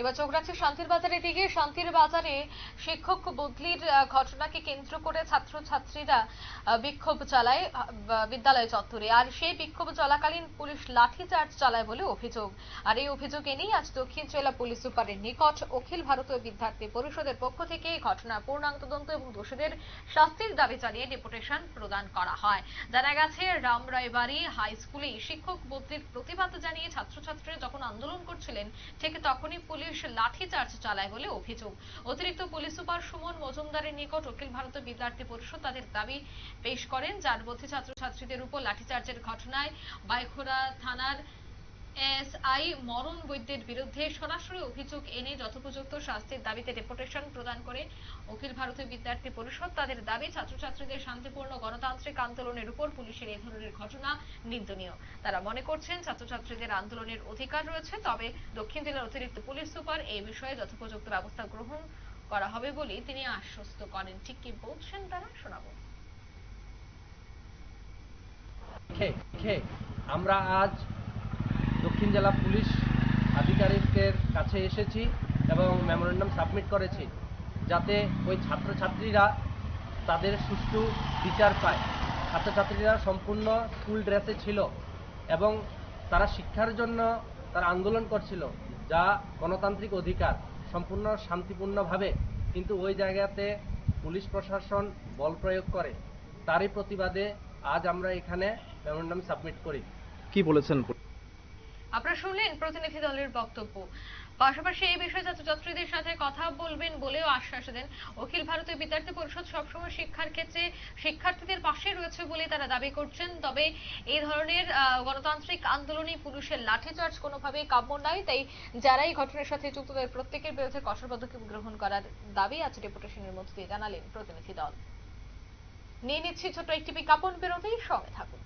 এবার চোখ রাখছে শান্তির বাজারের দিকে। শান্তির বাজারে শিক্ষক বদলির ঘটনাকে কেন্দ্র করে ছাত্রছাত্রীরা আহ, বিক্ষোভ চালায় বিদ্যালয় চত্বরে। আর সেই বিক্ষোভ চলাকালীন পুলিশ লাঠিচার্জ চালায় বলে অভিযোগ। আর এই অভিযোগ এনেই আজ দক্ষিণ জেলা পুলিশ সুপারের নিকট অখিল ভারতীয় বিদ্যার্থী পরিষদের পক্ষ থেকে এই ঘটনার পূর্ণাঙ্গ তদন্ত এবং দোষীদের শাস্তির দাবি জানিয়ে ডেপুটেশন প্রদান করা হয়। জানা গেছে রামরায়বাড়ি হাই স্কুলে শিক্ষক বদলির প্রতিবাদ জানিয়ে ছাত্রছাত্রীরা যখন আন্দোলন করছিলেন ঠিক তখনই পুলিশ লাঠিচার্জ চালায় বলে অভিযোগ। অতিরিক্ত পুলিশ সুপার সুমন মজুমদারের নিকট অখিল ভারতীয় বিদ্যার্থী পরিষদ তাদের দাবি পেশ করেন। যার মধ্যে ছাত্রছাত্রীদের উপর লাঠিচার্জের ঘটনায় বাইখোড়া থানার এসআই মরণ বৈদ্যের বিরুদ্ধে সরাসরি অভিযোগ এনে যথোপযুক্ত শাস্তির দাবিতে ডেপুটেশন প্রদান করে অখিল ভারতীয় বিদ্যার্থী পরিষদ। তাদের দাবি, ছাত্রছাত্রীদের শান্তিপূর্ণ গণতান্ত্রিক আন্দোলনের উপর পুলিশের এই ধরনের ঘটনা নিন্দনীয়। তারা মনে করছেন, ছাত্রছাত্রীদের আন্দোলনের অধিকার রয়েছে, তবে দক্ষিণ জেলার অতিরিক্ত পুলিশ সুপার এই বিষয়ে যথোপযুক্ত ব্যবস্থা গ্রহণ করা হবে বলে তিনি আশ্বস্ত করেন। ঠিক কি বলছেন তারা, শোনাবো। আমরা আজ দক্ষিণ জেলা পুলিশ আধিকারিকের কাছে এসেছি এবং মেমোরেন্ডাম সাবমিট করেছি যাতে ওই ছাত্রছাত্রীরা তাদের সুষ্ঠু বিচার পায়। ছাত্রছাত্রীরা সম্পূর্ণ স্কুল ড্রেসে ছিল এবং তারা শিক্ষার জন্য তারা আন্দোলন করছিল যা গণতান্ত্রিক অধিকার, সম্পূর্ণ শান্তিপূর্ণভাবে। কিন্তু ওই জায়গাতে পুলিশ প্রশাসন বল প্রয়োগ করে। তারই প্রতিবাদে আজ আমরা এখানে মেমোরেন্ডাম সাবমিট করি। কি বলেছেন আপনারা শুনলেন প্রতিনিধি দলের বক্তব্য। পাশাপাশি এই বিষয়ে ছাত্রছাত্রীদের সাথে কথা বলবেন বলেও আশ্বাস দেন অখিল ভারতীয় বিদ্যার্থী পরিষদ সবসময় শিক্ষার ক্ষেত্রে শিক্ষার্থীদের পাশে রয়েছে বলে তারা দাবি করছেন। তবে এই ধরনের গণতান্ত্রিক আন্দোলনে পুলিশের লাঠিচার্জ কোনোভাবেই কাম্য নয়। তাই যারা এই ঘটনার সাথে যুক্ত তাদের প্রত্যেকের বিরুদ্ধে কঠোর পদক্ষেপ গ্রহণ করার দাবি আছে ডেপুটেশনের মধ্যে দিয়ে জানালেন প্রতিনিধি দল। নিয়ে নিচ্ছি ছোট একটি বিজ্ঞাপন বিরতি। সঙ্গে থাকুন।